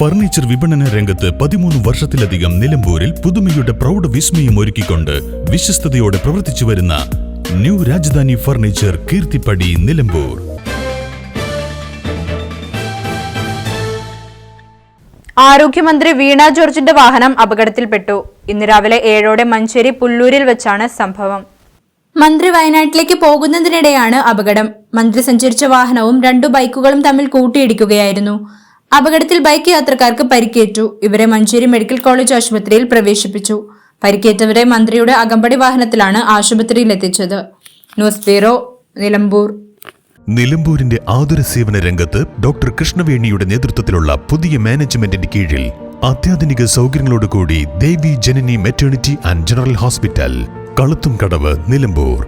Furniture വിപണന രംഗത്ത് പതിമൂന്ന് വർഷത്തിലധികം നിലമ്പൂരിൽ പുതുമയുടെ പ്രൗഢ വിസ്മയം ഒരുക്കിക്കൊണ്ട് വിശ്വസ്തയോടെ പ്രവർത്തിച്ചു വരുന്ന ന്യൂ രാജധാനി ഫർണിച്ചർ കീർത്തിപ്പടി നിലമ്പൂർ. ആരോഗ്യമന്ത്രി വീണ ജോർജിന്റെ വാഹനം അപകടത്തിൽപ്പെട്ടു. ഇന്ന് രാവിലെ ഏഴോടെ മഞ്ചേരി പുല്ലൂരിൽ വെച്ചാണ് സംഭവം. മന്ത്രി വയനാട്ടിലേക്ക് പോകുന്നതിനിടെയാണ് അപകടം. മന്ത്രി സഞ്ചരിച്ച വാഹനവും രണ്ടു ബൈക്കുകളും തമ്മിൽ കൂട്ടിയിടിക്കുകയായിരുന്നു. അപകടത്തിൽ ബൈക്ക് യാത്രക്കാർക്ക് പരിക്കേറ്റു. ഇവരെ മഞ്ചേരി മെഡിക്കൽ കോളേജ് ആശുപത്രിയിൽ പ്രവേശിപ്പിച്ചു. പരിക്കേറ്റവരെ മന്ത്രിയുടെ അകമ്പടി വാഹനത്തിലാണ് ആശുപത്രിയിൽ എത്തിച്ചത്. News bureau Nilambur. നിലമ്പൂരിന്റെ ആതുര സേവന രംഗത്ത് ഡോക്ടർ കൃഷ്ണവേണിയുടെ നേതൃത്വത്തിലുള്ള പുതിയ മാനേജ്മെന്റിന്റെ കീഴിൽ അത്യാധുനിക സൗകര്യങ്ങളോടുകൂടി Devi Janani maternity and general hospital കളുത്തും കടവ് നിലമ്പൂർ.